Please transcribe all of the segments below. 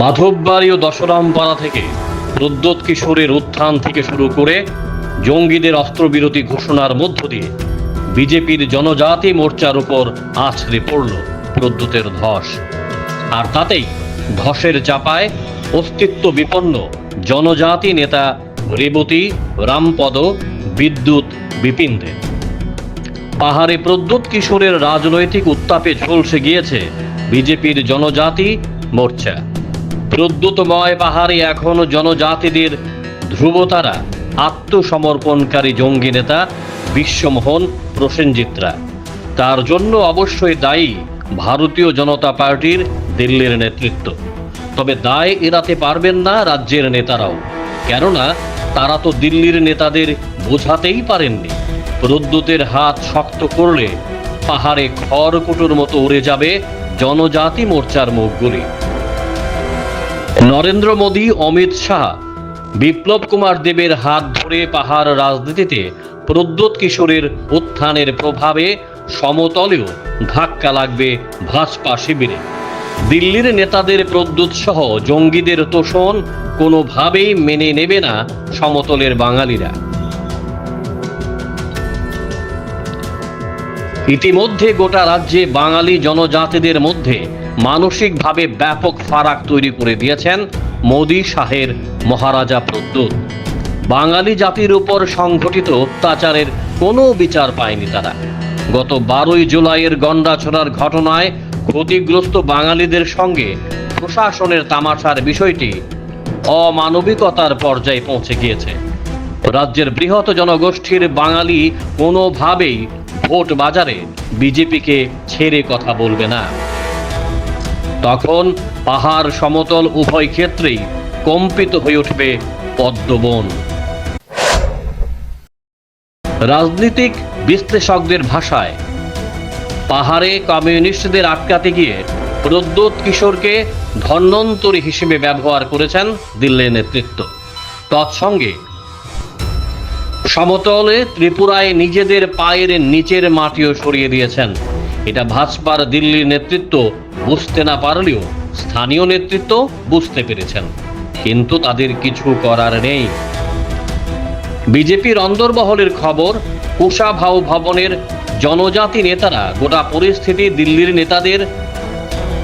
মাধববাড়ি ও দশরামপাড়া থেকে প্রদ্যোৎ কিশোরের উত্থান থেকে শুরু করে জঙ্গিদের অস্ত্রবিরতি ঘোষণার মধ্য দিয়ে বিজেপির জনজাতি মোর্চার উপর আছড়ে পড়ল প্রদ্যোতের ধস। আর তাতেই ধসের চাপায় অস্তিত্ব বিপন্ন জনজাতি নেতা রেবতী, রামপদ, বিদ্যুৎ বিপিনদের পাহাড়ে প্রদ্যুৎ কিশোরের রাজনৈতিক উত্তাপে ঝলসে গিয়েছে বিজেপির জনজাতি মোর্চা। প্রদ্যুৎময় পাহাড়ে এখনও জনজাতিদের ধ্রুবতারা, আত্মসমর্পণকারী জঙ্গি নেতা বিশ্বমোহন প্রসেনজিৎরা। তার জন্য অবশ্যই দায়ী ভারতীয় জনতা পার্টির দিল্লির নেতৃত্ব। তবে দায় এড়াতে পারবেন না রাজ্যের নেতারাও। কেননা, তারা তো দিল্লির নেতাদের বোঝাতেই পারেননি। প্রদ্যুতের হাত শক্ত করলে পাহাড়ে খড়কুটোর মতো উড়ে যাবে জনজাতি মোর্চার মুখগুলি। নরেন্দ্র মোদী, অমিত শাহ, বিপ্লব কুমার দেবের হাত ধরে পাহাড় রাজনীতিতে প্রদ্যোৎ কিশোরের উত্থানের প্রভাবে সমতলেও ধাক্কা লাগবে ভাজপা শিবিরে। দিল্লির নেতাদের প্রদ্যোৎ সহ জঙ্গিদের তোষণ কোনোভাবেই মেনে নেবে না সমতলের বাঙালিরা। ইতিমধ্যে গোটা রাজ্যে বাঙালি জনজাতিদের মধ্যে মানসিকভাবে ব্যাপক ফারাক তৈরি করে দিয়েছেন মোদী শাহের মহারাজা প্রদ্যুৎ। বাঙালি জাতির উপর সংঘটিত অত্যাচারের কোনো বিচার পায়নি তারা। গত বারোই জুলাইয়ের গন্ডাছড়ার ঘটনায় ক্ষতিগ্রস্ত বাঙালিদের সঙ্গে প্রশাসনের তামাশার বিষয়টি অমানবিকতার পর্যায়ে পৌঁছে গিয়েছে। রাজ্যের বৃহৎ জনগোষ্ঠীর বাঙালি কোনোভাবেই ভোট বাজারে বিজেপিকে ছেড়ে কথা বলবে না। তখন পাহাড় সমতল উভয় ক্ষেত্রেই কম্পিত হয়ে উঠবে পদ্মবন। রাজনীতিক বিশ্লেষকদের ভাষায়, পাহাড়ে কমিউনিস্টদের আটকাতে গিয়ে প্রদ্যোৎ কিশোরকে ধন্বন্তরী হিসেবে ব্যবহার করেছেন দিল্লির নেতৃত্ব। তৎসঙ্গে সমতলে ত্রিপুরায় নিজেদের পায়ের নিচের মাটিও সরিয়ে দিয়েছেন এটা ভাজপার দিল্লির নেতৃত্ব বুঝতে না পারলেও স্থানীয় নেতৃত্ব বুঝতে পেরেছেন। কিন্তু তাদের কিছু করার নেই। বিজেপির অন্দরমহলের খবর কুশাভাউ ভবনের জনজাতি নেতারা গোটা পরিস্থিতি দিল্লির নেতাদের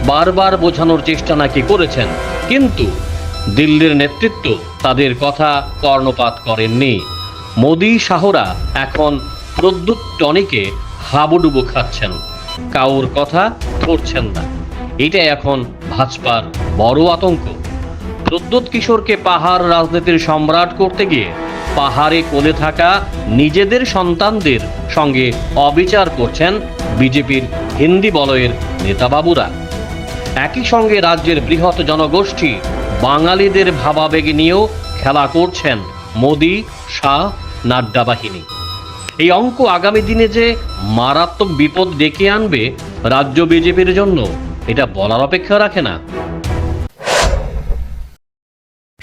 বারবার বোঝানোর চেষ্টা নাকি করেছেন। কিন্তু দিল্লির নেতৃত্ব তাদের কথা কর্ণপাত করেননি। মোদী শাহরা এখন প্রদ্যুৎ টনিকে হাবুডুবু খাচ্ছেন। কাউর কথা ধরছেন না। এটা এখন ভাজপার বড় আতঙ্ক। প্রদ্যুৎ কিশোরকে পাহাড় রাজনীতির সম্রাট করতে গিয়ে পাহাড়ে কোলে থাকা নিজেদের সন্তানদের সঙ্গে অবিচার করছেন বিজেপির হিন্দি বলয়ের নেতাবাবুরা। একই সঙ্গে রাজ্যের বৃহৎ জনগোষ্ঠী বাঙালিদের ভাবাবেগ নিয়েও খেলা করছেন মোদি, শাহ, নাড্ডা বাহিনী। এই অঙ্ক আগামী দিনে যে মারাত্মক বিপদ ডেকে আনবে রাজ্য বিজেপির জন্য, এটা বলার অপেক্ষা রাখে না।